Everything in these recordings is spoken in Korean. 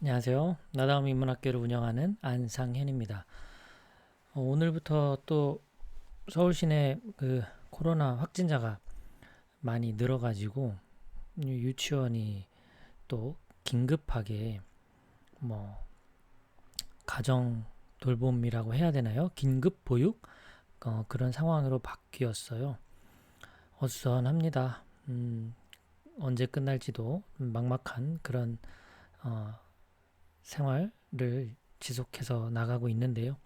안녕하세요. 나다움 인문학교를 운영하는 안상현입니다. 어, 오늘부터 또 서울 시내 그 코로나 확진자가 많이 늘어가지고 유치원이 또 긴급하게 뭐 가정 돌봄이라고 해야 되나요? 긴급 보육 어, 그런 상황으로 바뀌었어요. 어수선합니다. 음, 언제 끝날지도 막막한 그런 어, 생활을 지속해서 나가고 있는데요.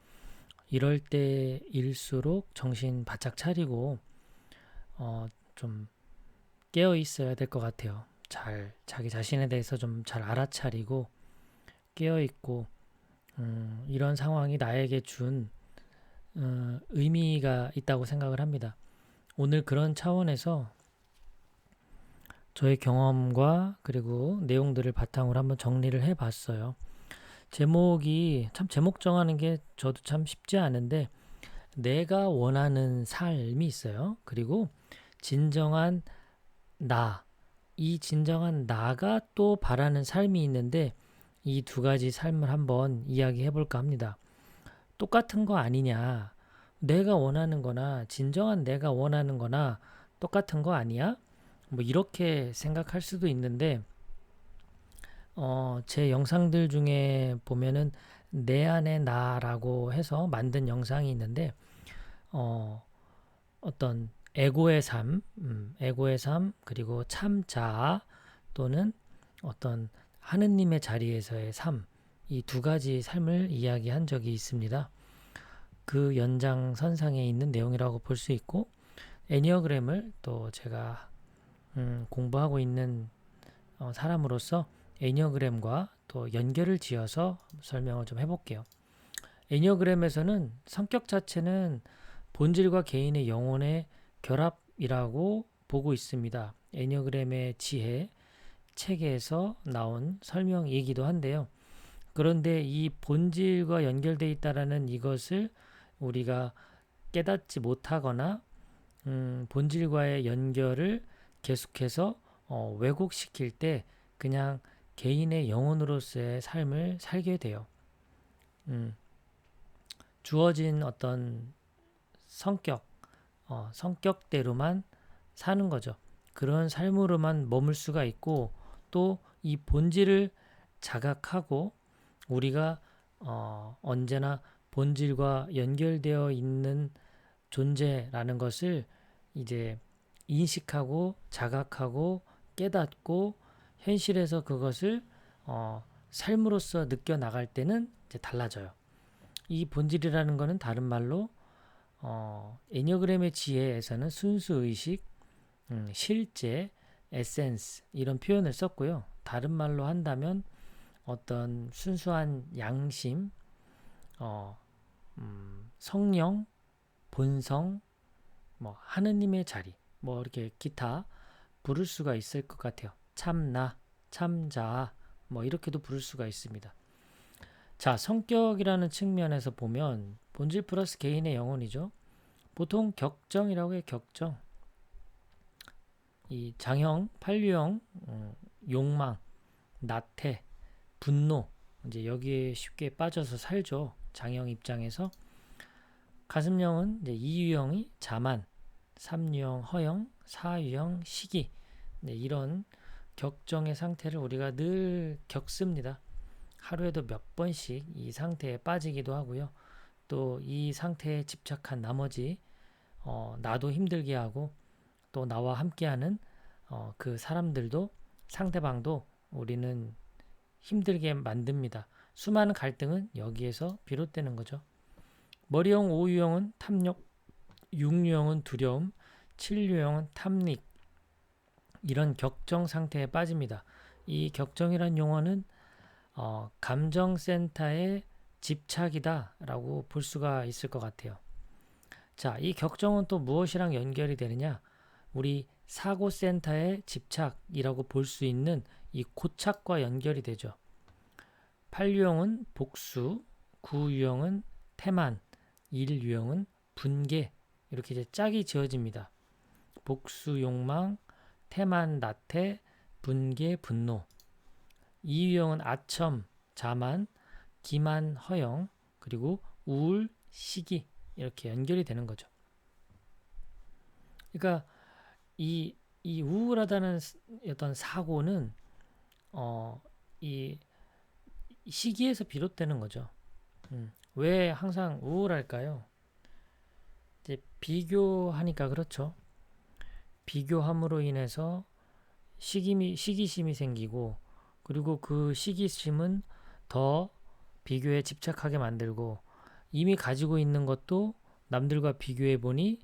이럴 때일수록 정신 바짝 차리고 어, 좀 깨어 있어야 될 것 같아요. 잘 자기 자신에 대해서 좀 잘 알아차리고 깨어 있고 음, 이런 상황이 나에게 준 어, 의미가 있다고 생각을 합니다. 오늘 그런 차원에서 저의 경험과 그리고 내용들을 바탕으로 한번 정리를 해 봤어요. 제목이 참 제목 정하는 게 저도 참 쉽지 않은데 내가 원하는 삶이 있어요. 그리고 진정한 나, 이 진정한 나가 또 바라는 삶이 있는데 이 두 가지 삶을 한번 이야기해 볼까 합니다. 똑같은 거 아니냐? 내가 원하는 거나 진정한 내가 원하는 거나 똑같은 거 아니야? 뭐 이렇게 생각할 수도 있는데 어, 제 영상들 중에 보면은 내 안의 나라고 해서 만든 영상이 있는데 어, 어떤 에고의 삶, 음, 에고의 삶 그리고 참자 또는 어떤 하느님의 자리에서의 삶, 이 두 가지 삶을 이야기한 적이 있습니다. 그 연장선상에 있는 내용이라고 볼 수 있고 애니어그램을 또 제가 음, 공부하고 있는 어, 사람으로서 애니어그램과 또 연결을 지어서 설명을 좀 해볼게요. 애니어그램에서는 성격 자체는 본질과 개인의 영혼의 결합이라고 보고 있습니다. 애니어그램의 지혜 책에서 나온 설명이기도 한데요. 그런데 이 본질과 연결되어 있다라는 이것을 우리가 깨닫지 못하거나 음, 본질과의 연결을 계속해서 어, 왜곡시킬 때 그냥 개인의 영혼으로서의 삶을 살게 돼요. 음, 주어진 어떤 성격, 어, 성격대로만 사는 거죠. 그런 삶으로만 머물 수가 있고 또 이 본질을 자각하고 우리가 어, 언제나 본질과 연결되어 있는 존재라는 것을 이제 인식하고 자각하고 깨닫고 현실에서 그것을 어, 삶으로서 느껴 나갈 때는 이제 달라져요. 이 본질이라는 것은 다른 말로 어, 애니어그램의 지혜에서는 순수 의식, 음, 실제, 에센스 이런 표현을 썼고요. 다른 말로 한다면 어떤 순수한 양심, 어, 음, 성령, 본성, 뭐 하느님의 자리, 뭐 이렇게 기타 부를 수가 있을 것 같아요. 참나, 참자, 뭐 이렇게도 부를 수가 있습니다. 자, 성격이라는 측면에서 보면 본질 플러스 개인의 영혼이죠. 보통 격정이라고 해요, 격정. 이 장형, 판류형, 음, 욕망, 나태, 분노, 이제 여기에 쉽게 빠져서 살죠. 장형 입장에서. 가슴형은 이제 이유형이 자만, 삼유형 허영, 사유형 시기. 네, 이런 격정의 상태를 우리가 늘 겪습니다. 하루에도 몇 번씩 이 상태에 빠지기도 하고요. 또 이 상태에 집착한 나머지 어, 나도 힘들게 하고 또 나와 함께하는 어, 그 사람들도 상대방도 우리는 힘들게 만듭니다. 수많은 갈등은 여기에서 비롯되는 거죠. 머리형, 오유형은 탐욕, 육유형은 두려움, 칠유형은 탐닉, 이런 격정 상태에 빠집니다. 이 격정이란 용어는 어, 감정센터의 집착이다라고 볼 수가 있을 것 같아요. 자, 이 격정은 또 무엇이랑 연결이 되느냐? 우리 사고센터의 집착이라고 볼 수 있는 이 고착과 연결이 되죠. 8유형은 복수, 9유형은 태만, 1유형은 분개 이렇게 이제 짝이 지어집니다. 복수 욕망, 태만, 나태, 분개, 분노. 이유형은 아첨, 자만, 기만, 허영, 그리고 우울, 시기 이렇게 연결이 되는 거죠. 그러니까 이, 이 우울하다는 스- 어떤 사고는 어, 이 시기에서 비롯되는 거죠. 음, 왜 항상 우울할까요? 이제 비교하니까 그렇죠. 비교함으로 인해서 시기미, 시기심이 생기고 그리고 그 시기심은 더 비교에 집착하게 만들고 이미 가지고 있는 것도 남들과 비교해 보니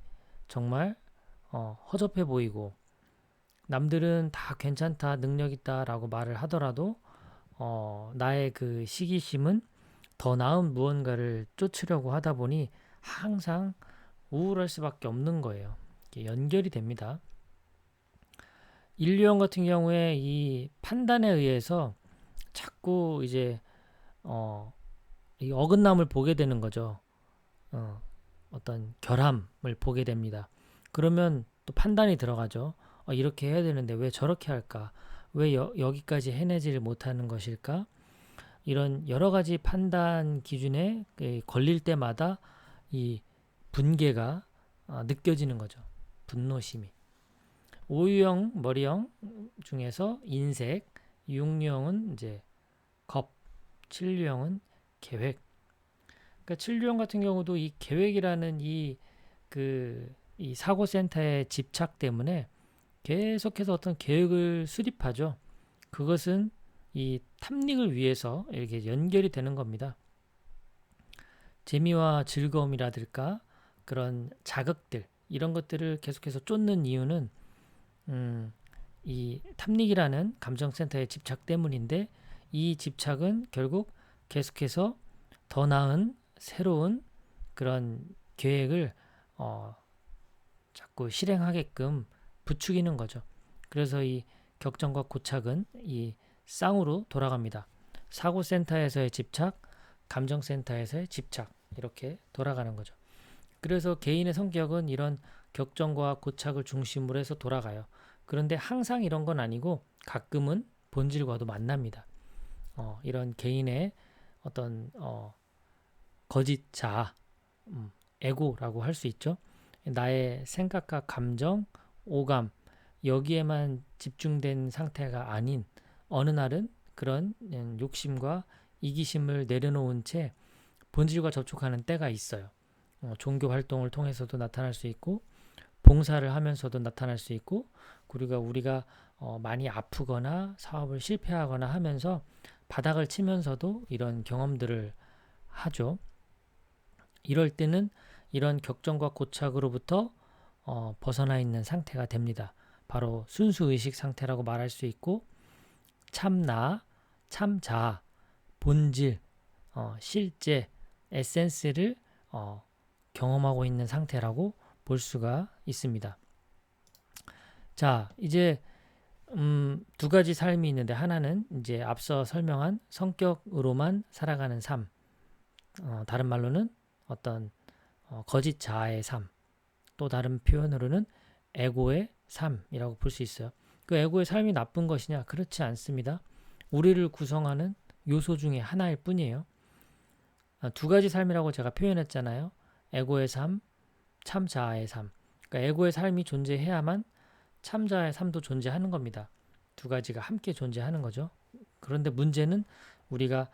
정말 어, 허접해 보이고 남들은 다 괜찮다, 능력 있다라고 말을 하더라도 어, 나의 그 시기심은 더 나은 무언가를 쫓으려고 하다 보니 항상 우울할 수밖에 없는 거예요. 연결이 됩니다. 인류형 같은 경우에 이 판단에 의해서 자꾸 이제 어, 이 어긋남을 보게 되는 거죠. 어, 어떤 결함을 보게 됩니다. 그러면 또 판단이 들어가죠. 어, 이렇게 해야 되는데 왜 저렇게 할까? 왜 여, 여기까지 해내지를 못하는 것일까? 이런 여러 가지 판단 기준에 그 걸릴 때마다 이 분개가 어, 느껴지는 거죠. 분노심이. 오유형, 머리형 중에서 인색, 육류형은 이제 겁, 칠류형은 계획. 그러니까 칠류형 같은 경우도 이 계획이라는 이 그 이 사고 센터의 집착 때문에 계속해서 어떤 계획을 수립하죠. 그것은 이 탐닉을 위해서 이렇게 연결이 되는 겁니다. 재미와 즐거움이라든가 그런 자극들 이런 것들을 계속해서 쫓는 이유는 음, 이 탐닉이라는 감정센터의 집착 때문인데 이 집착은 결국 계속해서 더 나은 새로운 그런 계획을 어, 자꾸 실행하게끔 부추기는 거죠. 그래서 이 격정과 고착은 이 쌍으로 돌아갑니다. 사고센터에서의 집착, 감정센터에서의 집착 이렇게 돌아가는 거죠. 그래서 개인의 성격은 이런 격정과 고착을 중심으로 해서 돌아가요. 그런데 항상 이런 건 아니고 가끔은 본질과도 만납니다. 어, 이런 개인의 어떤 어, 거짓 자아, 음, 에고라고 할 수 있죠. 나의 생각과 감정, 오감 여기에만 집중된 상태가 아닌 어느 날은 그런 음, 욕심과 이기심을 내려놓은 채 본질과 접촉하는 때가 있어요. 어, 종교 활동을 통해서도 나타날 수 있고 봉사를 하면서도 나타날 수 있고 그리고 우리가 어, 많이 아프거나 사업을 실패하거나 하면서 바닥을 치면서도 이런 경험들을 하죠. 이럴 때는 이런 격정과 고착으로부터 어, 벗어나 있는 상태가 됩니다. 바로 순수 의식 상태라고 말할 수 있고 참나, 참자, 본질, 어, 실제, 에센스를 어, 경험하고 있는 상태라고 볼 수가 있습니다. 자, 이제 음, 두 가지 삶이 있는데 하나는 이제 앞서 설명한 성격으로만 살아가는 삶, 어, 다른 말로는 어떤 어, 거짓 자아의 삶, 또 다른 표현으로는 에고의 삶이라고 볼 수 있어요. 그 에고의 삶이 나쁜 것이냐? 그렇지 않습니다. 우리를 구성하는 요소 중에 하나일 뿐이에요. 아, 두 가지 삶이라고 제가 표현했잖아요. 에고의 삶, 참자아의 삶. 그러니까 에고의 삶이 존재해야만 참자의 삶도 존재하는 겁니다. 두 가지가 함께 존재하는 거죠. 그런데 문제는 우리가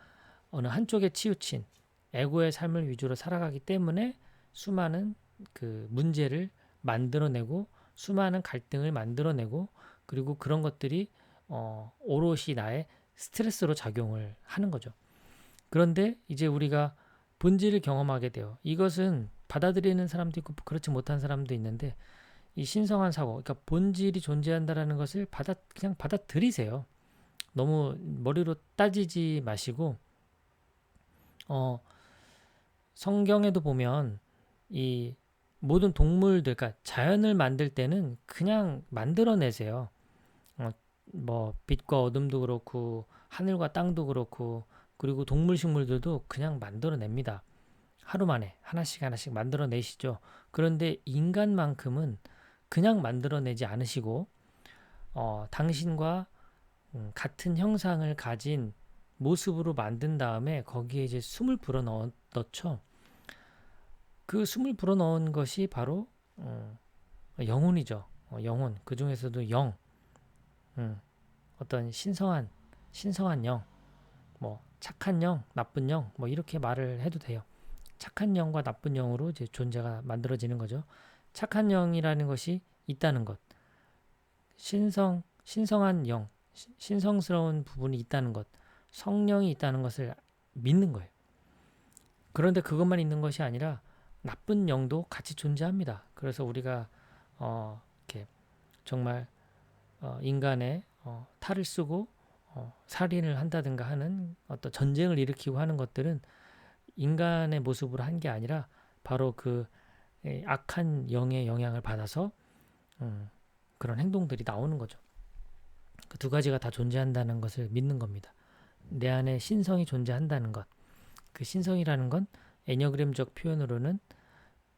어느 한쪽에 치우친 에고의 삶을 위주로 살아가기 때문에 수많은 그 문제를 만들어내고 수많은 갈등을 만들어내고 그리고 그런 것들이 어, 오롯이 나의 스트레스로 작용을 하는 거죠. 그런데 이제 우리가 본질을 경험하게 돼요. 이것은 받아들이는 사람도 있고 그렇지 못한 사람도 있는데 이 신성한 사고, 그러니까 본질이 존재한다라는 것을 받아 그냥 받아들이세요. 너무 머리로 따지지 마시고 어 성경에도 보면 이 모든 동물들, 그러니까 자연을 만들 때는 그냥 만들어내세요. 어, 뭐 빛과 어둠도 그렇고 하늘과 땅도 그렇고 그리고 동물 식물들도 그냥 만들어냅니다. 하루 만에 하나씩 하나씩 만들어내시죠. 그런데 인간만큼은 그냥 만들어내지 않으시고 어, 당신과 음, 같은 형상을 가진 모습으로 만든 다음에 거기에 이제 숨을 불어 넣, 넣죠. 그 숨을 불어 넣은 것이 바로 어, 영혼이죠. 어, 영혼. 그 중에서도 영. 음, 어떤 신성한 신성한 영. 뭐 착한 영, 나쁜 영, 뭐 이렇게 말을 해도 돼요. 착한 영과 나쁜 영으로 이제 존재가 만들어지는 거죠. 착한 영이라는 것이 있다는 것. 신성 신성한 영, 시- 신성스러운 부분이 있다는 것. 성령이 있다는 것을 믿는 거예요. 그런데 그것만 있는 것이 아니라 나쁜 영도 같이 존재합니다. 그래서 우리가 어, 이렇게 정말 어, 인간의 어, 탈을 쓰고 어, 살인을 한다든가 하는 어떤 전쟁을 일으키고 하는 것들은 인간의 모습으로 한 게 아니라 바로 그 에, 악한 영의 영향을 받아서 음, 그런 행동들이 나오는 거죠. 그 두 가지가 다 존재한다는 것을 믿는 겁니다. 내 안에 신성이 존재한다는 것. 그 신성이라는 건 애니어그램적 표현으로는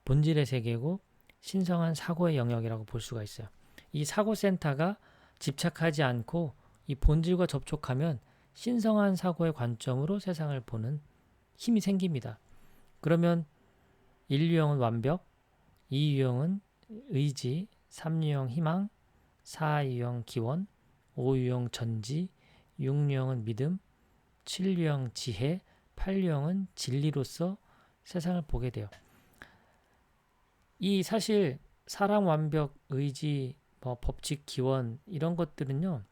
본질의 세계고 신성한 사고의 영역이라고 볼 수가 있어요. 이 사고 센터가 집착하지 않고 이 본질과 접촉하면 신성한 사고의 관점으로 세상을 보는 힘이 생깁니다. 그러면 1유형은 완벽, 2유형은 의지, 3유형 희망, 4유형 기원, 5유형 전지, 6유형은 믿음, 7유형 지혜, 8유형은 진리로서 세상을 보게 돼요. 이 사실 사랑 완벽 의지 뭐 법칙 기원 이런 것들은요.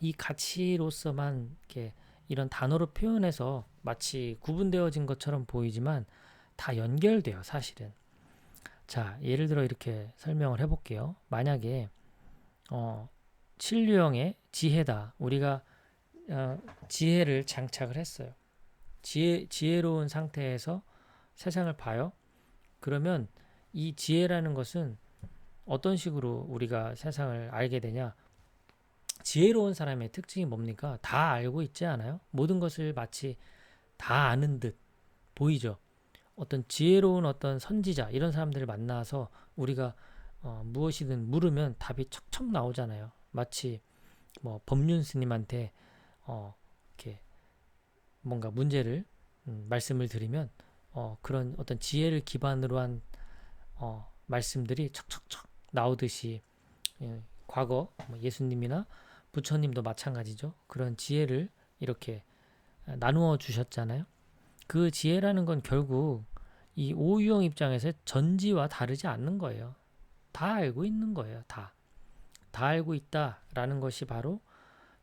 이 가치로서만 이렇게 이런 단어로 표현해서 마치 구분되어진 것처럼 보이지만 다 연결돼요, 사실은. 자, 예를 들어 이렇게 설명을 해볼게요. 만약에 어, 진류형의 지혜다. 우리가 어, 지혜를 장착을 했어요. 지혜, 지혜로운 상태에서 세상을 봐요. 그러면 이 지혜라는 것은 어떤 식으로 우리가 세상을 알게 되냐? 지혜로운 사람의 특징이 뭡니까? 다 알고 있지 않아요? 모든 것을 마치 다 아는 듯 보이죠. 어떤 지혜로운 어떤 선지자 이런 사람들을 만나서 우리가 어, 무엇이든 물으면 답이 척척 나오잖아요. 마치 뭐 법륜 스님한테 어, 이렇게 뭔가 문제를 음, 말씀을 드리면 어, 그런 어떤 지혜를 기반으로 한 어, 말씀들이 척척척 나오듯이 예, 과거 뭐 예수님이나 부처님도 마찬가지죠. 그런 지혜를 이렇게 나누어 주셨잖아요. 그 지혜라는 건 결국 이 오유형 입장에서 전지와 다르지 않는 거예요. 다 알고 있는 거예요. 다. 다 알고 있다라는 것이 바로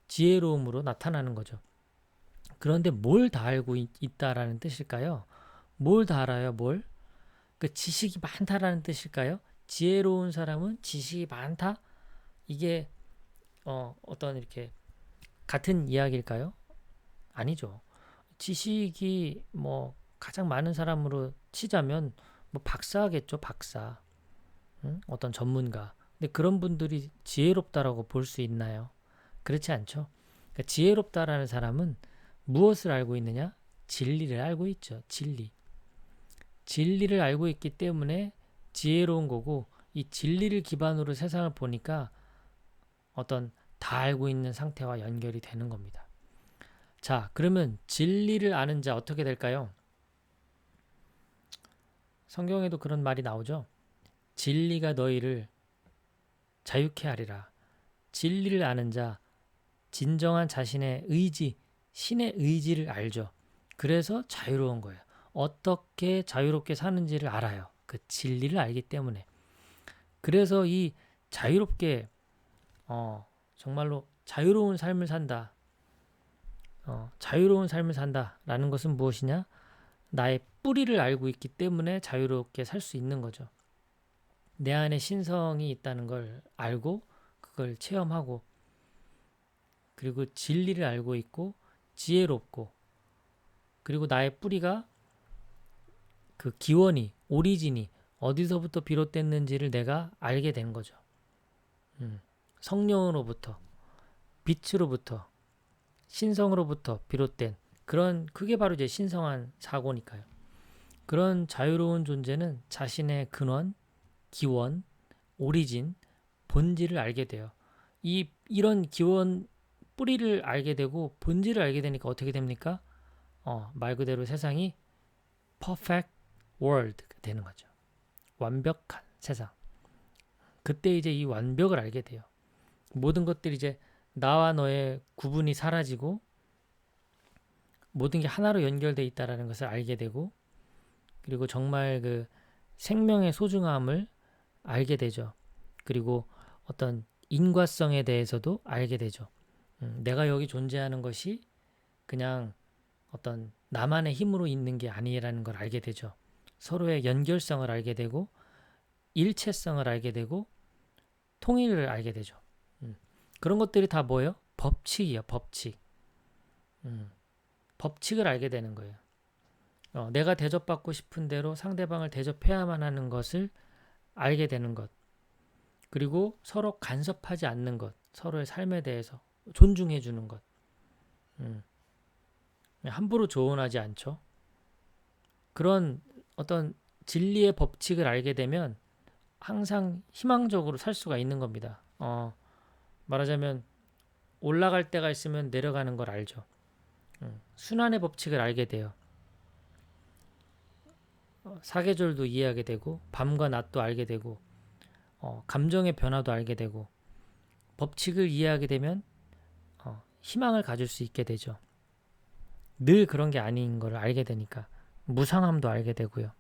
지혜로움으로 나타나는 거죠. 그런데 뭘 다 알고 있, 있다라는 뜻일까요? 뭘 다 알아요? 뭘? 그 지식이 많다라는 뜻일까요? 지혜로운 사람은 지식이 많다? 이게 어, 어떤 이렇게 같은 이야기일까요? 아니죠. 지식이 뭐 가장 많은 사람으로 치자면 뭐 박사겠죠, 박사. 응? 어떤 전문가. 근데 그런 분들이 지혜롭다라고 볼 수 있나요? 그렇지 않죠. 그러니까 지혜롭다라는 사람은 무엇을 알고 있느냐? 진리를 알고 있죠. 진리. 진리를 알고 있기 때문에 지혜로운 거고 이 진리를 기반으로 세상을 보니까 어떤 다 알고 있는 상태와 연결이 되는 겁니다. 자, 그러면 진리를 아는 자 어떻게 될까요? 성경에도 그런 말이 나오죠. 진리가 너희를 자유케 하리라. 진리를 아는 자, 진정한 자신의 의지, 신의 의지를 알죠. 그래서 자유로운 거예요. 어떻게 자유롭게 사는지를 알아요. 그 진리를 알기 때문에. 그래서 이 자유롭게 어, 정말로 자유로운 삶을 산다. 어, 자유로운 삶을 산다라는 것은 무엇이냐? 나의 뿌리를 알고 있기 때문에 자유롭게 살 수 있는 거죠. 내 안에 신성이 있다는 걸 알고 그걸 체험하고 그리고 진리를 알고 있고 지혜롭고 그리고 나의 뿌리가 그 기원이 오리진이 어디서부터 비롯됐는지를 내가 알게 된 거죠. 음, 성령으로부터 빛으로부터 신성으로부터 비롯된 그런 그게 바로 이제 신성한 사고니까요. 그런 자유로운 존재는 자신의 근원, 기원, 오리진, 본질을 알게 돼요. 이 이런 기원, 뿌리를 알게 되고 본질을 알게 되니까 어떻게 됩니까? 어, 말 그대로 세상이 perfect world 가 되는 거죠. 완벽한 세상. 그때 이제 이 완벽을 알게 돼요. 모든 것들이 이제 나와 너의 구분이 사라지고 모든 게 하나로 연결돼 있다라는 것을 알게 되고 그리고 정말 그 생명의 소중함을 알게 되죠. 그리고 어떤 인과성에 대해서도 알게 되죠. 음, 내가 여기 존재하는 것이 그냥 어떤 나만의 힘으로 있는 게 아니라는 걸 알게 되죠. 서로의 연결성을 알게 되고 일체성을 알게 되고 통일을 알게 되죠. 음, 그런 것들이 다 뭐예요? 법칙이에요. 법칙. 음, 법칙을 알게 되는 거예요. 어, 내가 대접받고 싶은 대로 상대방을 대접해야만 하는 것을 알게 되는 것. 그리고 서로 간섭하지 않는 것. 서로의 삶에 대해서 존중해 주는 것. 음. 함부로 조언하지 않죠. 그런 어떤 진리의 법칙을 알게 되면 항상 희망적으로 살 수가 있는 겁니다. 어, 말하자면 올라갈 때가 있으면 내려가는 걸 알죠. 음, 순환의 법칙을 알게 돼요. 어, 사계절도 이해하게 되고 밤과 낮도 알게 되고 어, 감정의 변화도 알게 되고 법칙을 이해하게 되면 어, 희망을 가질 수 있게 되죠. 늘 그런 게 아닌 걸 알게 되니까 무상함도 알게 되고요.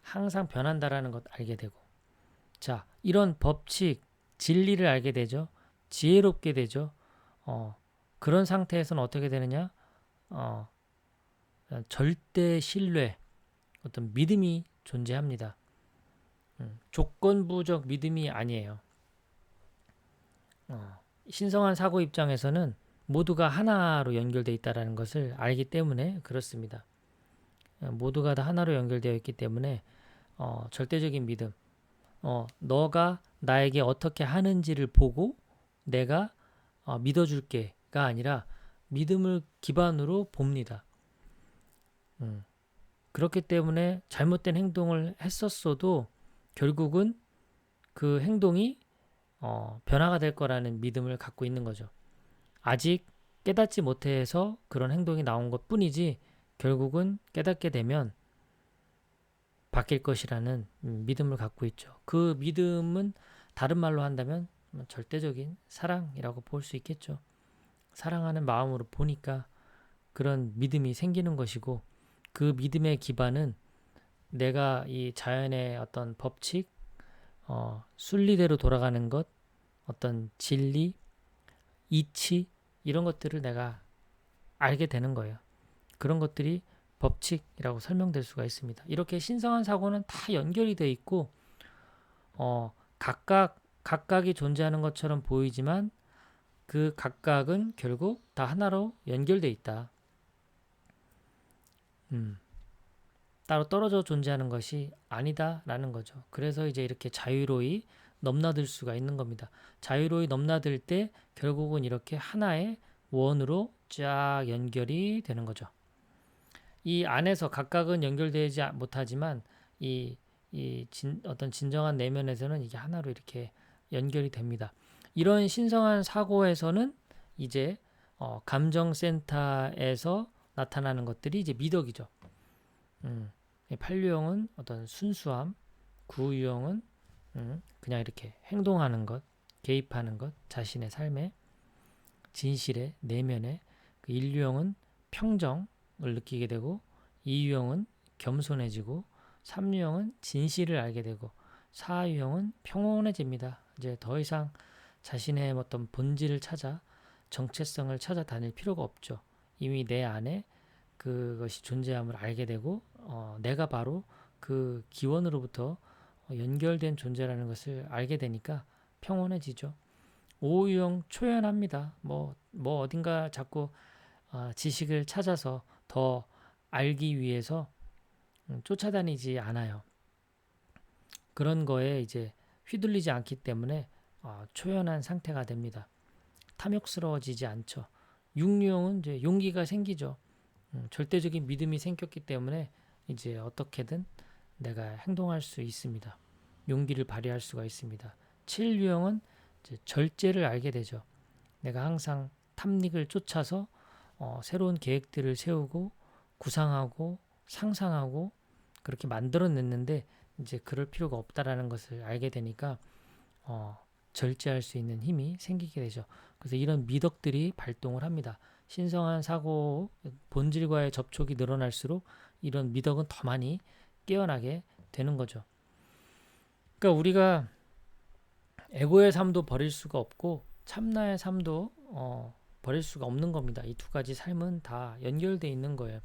항상 변한다라는 것 알게 되고 자 이런 법칙 진리를 알게 되죠. 지혜롭게 되죠. 어, 그런 상태에서는 어떻게 되느냐? 어, 절대 신뢰, 어떤 믿음이 존재합니다. 음, 조건부적 믿음이 아니에요. 어, 신성한 사고 입장에서는 모두가 하나로 연결되어 있다는 것을 알기 때문에 그렇습니다. 어, 모두가 다 하나로 연결되어 있기 때문에 어, 절대적인 믿음, 어, 너가 나에게 어떻게 하는지를 보고 내가 어, 믿어줄게가 아니라 믿음을 기반으로 봅니다. 음, 그렇기 때문에 잘못된 행동을 했었어도 결국은 그 행동이 어, 변화가 될 거라는 믿음을 갖고 있는 거죠. 아직 깨닫지 못해서 그런 행동이 나온 것 뿐이지 결국은 깨닫게 되면 바뀔 것이라는 음, 믿음을 갖고 있죠. 그 믿음은 다른 말로 한다면 절대적인 사랑이라고 볼 수 있겠죠. 사랑하는 마음으로 보니까 그런 믿음이 생기는 것이고 그 믿음의 기반은 내가 이 자연의 어떤 법칙, 어, 순리대로 돌아가는 것, 어떤 진리, 이치 이런 것들을 내가 알게 되는 거예요. 그런 것들이 법칙이라고 설명될 수가 있습니다. 이렇게 신성한 사고는 다 연결이 돼 있고 어, 각각 각각이 존재하는 것처럼 보이지만 그 각각은 결국 다 하나로 연결돼 있다. 음, 따로 떨어져 존재하는 것이 아니다라는 거죠. 그래서 이제 이렇게 자유로이 넘나들 수가 있는 겁니다. 자유로이 넘나들 때 결국은 이렇게 하나의 원으로 쫙 연결이 되는 거죠. 이 안에서 각각은 연결되지 못하지만 이, 이 진, 어떤 진정한 내면에서는 이게 하나로 이렇게 연결이 됩니다. 이런 신성한 사고에서는 이제 어, 감정센터에서 나타나는 것들이 이제 미덕이죠. 음, 팔류형은 어떤 순수함, 구유형은 음, 그냥 이렇게 행동하는 것, 개입하는 것, 자신의 삶에 진실의 내면에 그 인류형은 평정을 느끼게 되고 이유형은 겸손해지고 삼유형은 진실을 알게 되고 사유형은 평온해집니다. 이제 더 이상 자신의 어떤 본질을 찾아 정체성을 찾아다닐 필요가 없죠. 이미 내 안에 그것이 존재함을 알게 되고 어, 내가 바로 그 기원으로부터 연결된 존재라는 것을 알게 되니까 평온해지죠. 오유형 초연합니다. 뭐, 뭐 어딘가 자꾸 어, 지식을 찾아서 더 알기 위해서 음, 쫓아다니지 않아요. 그런 거에 이제 휘둘리지 않기 때문에 어, 초연한 상태가 됩니다. 탐욕스러워지지 않죠. 육류형은 이제 용기가 생기죠. 음, 절대적인 믿음이 생겼기 때문에 이제 어떻게든 내가 행동할 수 있습니다. 용기를 발휘할 수가 있습니다. 7유형은 절제를 알게 되죠. 내가 항상 탐닉을 쫓아서 어, 새로운 계획들을 세우고 구상하고 상상하고 그렇게 만들어냈는데 이제 그럴 필요가 없다라는 것을 알게 되니까 어, 절제할 수 있는 힘이 생기게 되죠. 그래서 이런 미덕들이 발동을 합니다. 신성한 사고 본질과의 접촉이 늘어날수록 이런 미덕은 더 많이 깨어나게 되는 거죠. 그러니까 우리가 에고의 삶도 버릴 수가 없고 참나의 삶도 어, 버릴 수가 없는 겁니다. 이 두 가지 삶은 다 연결돼 있는 거예요.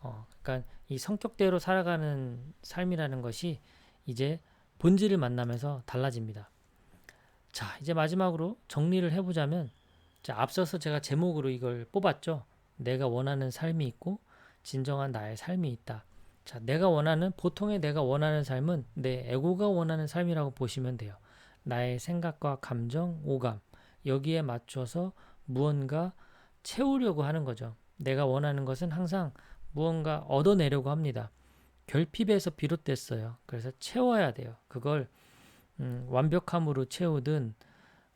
어, 그러니까 이 성격대로 살아가는 삶이라는 것이 이제 본질을 만나면서 달라집니다. 자, 이제 마지막으로 정리를 해보자면, 자, 앞서서 제가 제목으로 이걸 뽑았죠. 내가 원하는 삶이 있고, 진정한 나의 삶이 있다. 자, 내가 원하는, 보통의 내가 원하는 삶은 내 에고가 원하는 삶이라고 보시면 돼요. 나의 생각과 감정, 오감, 여기에 맞춰서 무언가 채우려고 하는 거죠. 내가 원하는 것은 항상 무언가 얻어내려고 합니다. 결핍에서 비롯됐어요. 그래서 채워야 돼요. 그걸 음, 완벽함으로 채우든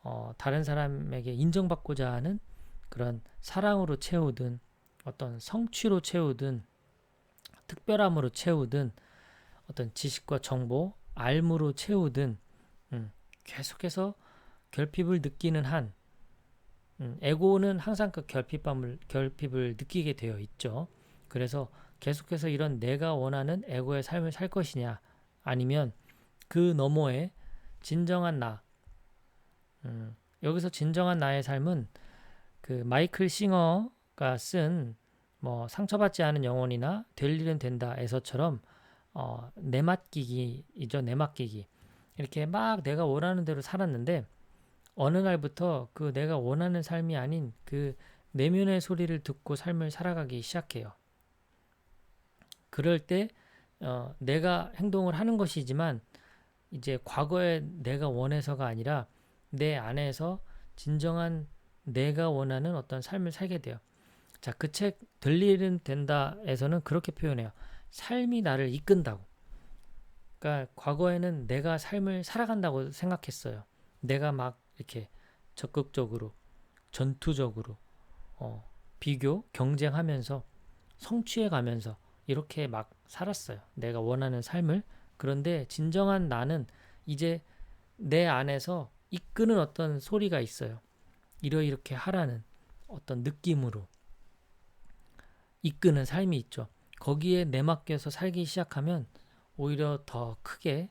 어, 다른 사람에게 인정받고자 하는 그런 사랑으로 채우든 어떤 성취로 채우든 특별함으로 채우든 어떤 지식과 정보, 알무로 채우든 음, 계속해서 결핍을 느끼는 한 음, 에고는 항상 그 결핍감을 결핍을 느끼게 되어 있죠. 그래서 계속해서 이런 내가 원하는 에고의 삶을 살 것이냐 아니면 그 너머에 진정한 나 음, 여기서 진정한 나의 삶은 그 마이클 싱어가 쓴 뭐 상처받지 않은 영혼이나 될 일은 된다에서처럼 어, 내맡기기이죠 내맡기기 이렇게 막 내가 원하는 대로 살았는데 어느 날부터 그 내가 원하는 삶이 아닌 그 내면의 소리를 듣고 삶을 살아가기 시작해요. 그럴 때 어, 내가 행동을 하는 것이지만 이제 과거에 내가 원해서가 아니라 내 안에서 진정한 내가 원하는 어떤 삶을 살게 돼요. 자, 그 책 들일은 된다에서는 그렇게 표현해요. 삶이 나를 이끈다고. 그러니까 과거에는 내가 삶을 살아간다고 생각했어요. 내가 막 이렇게 적극적으로 전투적으로 어, 비교 경쟁하면서 성취해 가면서 이렇게 막 살았어요. 내가 원하는 삶을 그런데 진정한 나는 이제 내 안에서 이끄는 어떤 소리가 있어요. 이러 이렇게 하라는 어떤 느낌으로 이끄는 삶이 있죠. 거기에 내맡겨서 살기 시작하면 오히려 더 크게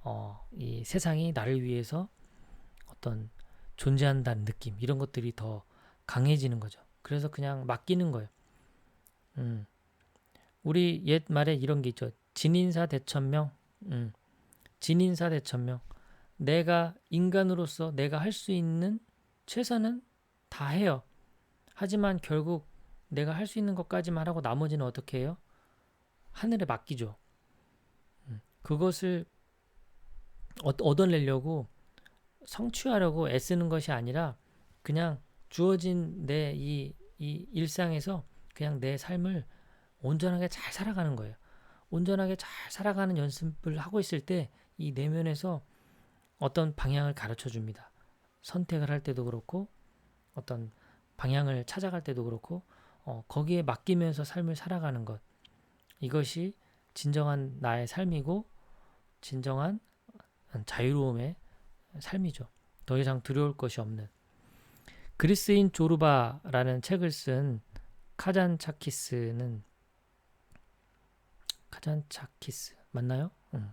어, 이 세상이 나를 위해서 어떤 존재한다는 느낌 이런 것들이 더 강해지는 거죠. 그래서 그냥 맡기는 거예요. 음. 우리 옛 말에 이런 게 있죠. 진인사 대천명. 음. 진인사 대천명. 내가 인간으로서 내가 할 수 있는 최선은 다 해요. 하지만 결국 내가 할 수 있는 것까지만 하고 나머지는 어떻게 해요? 하늘에 맡기죠. 음. 그것을 얻어내려고 성취하려고 애쓰는 것이 아니라 그냥 주어진 내 이 이 일상에서 그냥 내 삶을 온전하게 잘 살아가는 거예요. 온전하게 잘 살아가는 연습을 하고 있을 때 이 내면에서 어떤 방향을 가르쳐 줍니다. 선택을 할 때도 그렇고 어떤 방향을 찾아갈 때도 그렇고 어, 거기에 맡기면서 삶을 살아가는 것 이것이 진정한 나의 삶이고 진정한 자유로움의 삶이죠. 더 이상 두려울 것이 없는. 그리스인 조르바라는 책을 쓴 카잔차키스는 카잔차키스 맞나요? 음.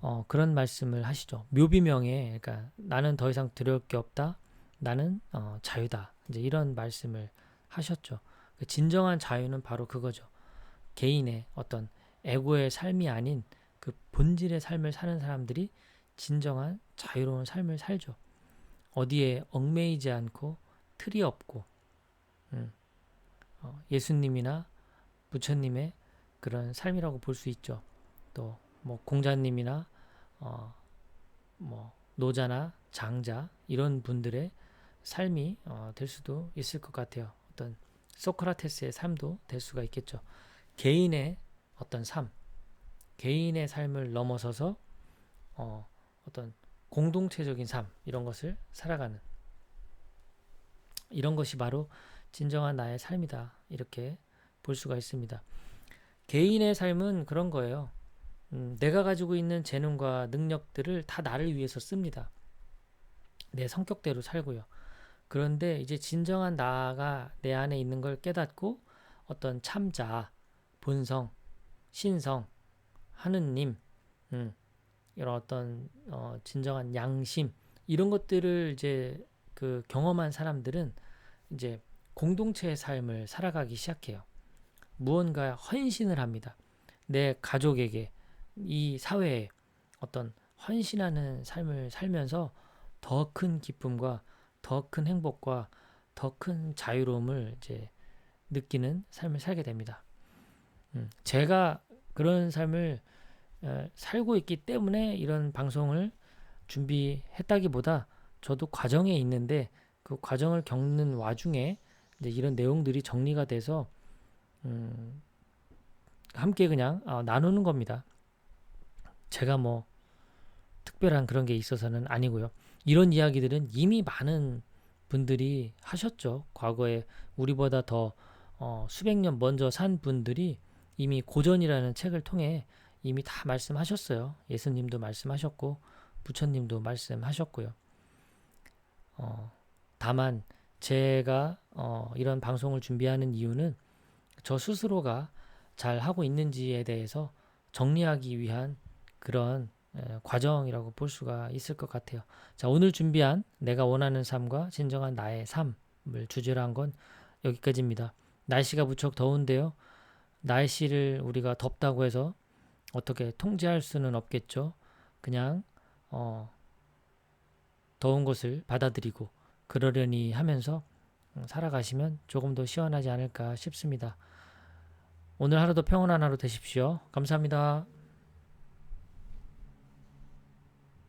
어, 그런 말씀을 하시죠. 묘비명에 그러니까 나는 더 이상 두려울 게 없다. 나는 어, 자유다. 이제 이런 말씀을 하셨죠. 그 진정한 자유는 바로 그거죠. 개인의 어떤 에고의 삶이 아닌 그 본질의 삶을 사는 사람들이 진정한 자유로운 삶을 살죠. 어디에 얽매이지 않고 틀이 없고 음, 어, 예수님이나 부처님의 그런 삶이라고 볼 수 있죠. 또 뭐 공자님이나 어, 뭐 노자나 장자 이런 분들의 삶이 어, 될 수도 있을 것 같아요. 어떤 소크라테스의 삶도 될 수가 있겠죠. 개인의 어떤 삶, 개인의 삶을 넘어서서 어, 어떤 공동체적인 삶 이런 것을 살아가는 이런 것이 바로 진정한 나의 삶이다. 이렇게 볼 수가 있습니다. 개인의 삶은 그런 거예요. 음, 내가 가지고 있는 재능과 능력들을 다 나를 위해서 씁니다. 내 성격대로 살고요. 그런데 이제 진정한 나가 내 안에 있는 걸 깨닫고 어떤 참자, 본성, 신성, 하느님, 음, 이런 어떤 어, 진정한 양심 이런 것들을 이제 그 경험한 사람들은 이제 공동체의 삶을 살아가기 시작해요. 무언가 헌신을 합니다. 내 가족에게 이 사회에 어떤 헌신하는 삶을 살면서 더 큰 기쁨과 더 큰 행복과 더 큰 자유로움을 이제 느끼는 삶을 살게 됩니다. 음, 제가 그런 삶을 에, 살고 있기 때문에 이런 방송을 준비했다기보다 저도 과정에 있는데 그 과정을 겪는 와중에 이런 내용들이 정리가 돼서 음, 함께 그냥 어, 나누는 겁니다. 제가 뭐 특별한 그런 게 있어서는 아니고요. 이런 이야기들은 이미 많은 분들이 하셨죠. 과거에 우리보다 더 어, 수백 년 먼저 산 분들이 이미 고전이라는 책을 통해 이미 다 말씀하셨어요. 예수님도 말씀하셨고 부처님도 말씀하셨고요. 어, 다만 제가 어, 이런 방송을 준비하는 이유는 저 스스로가 잘 하고 있는지에 대해서 정리하기 위한 그런 에, 과정이라고 볼 수가 있을 것 같아요. 자, 오늘 준비한 내가 원하는 삶과 진정한 나의 삶을 주제로 한 건 여기까지입니다. 날씨가 무척 더운데요. 날씨를 우리가 덥다고 해서 어떻게 통제할 수는 없겠죠. 그냥 어, 더운 것을 받아들이고 그러려니 하면서 음, 살아가시면 조금 더 시원하지 않을까 싶습니다. 오늘 하루도 평온한 하루 되십시오. 감사합니다.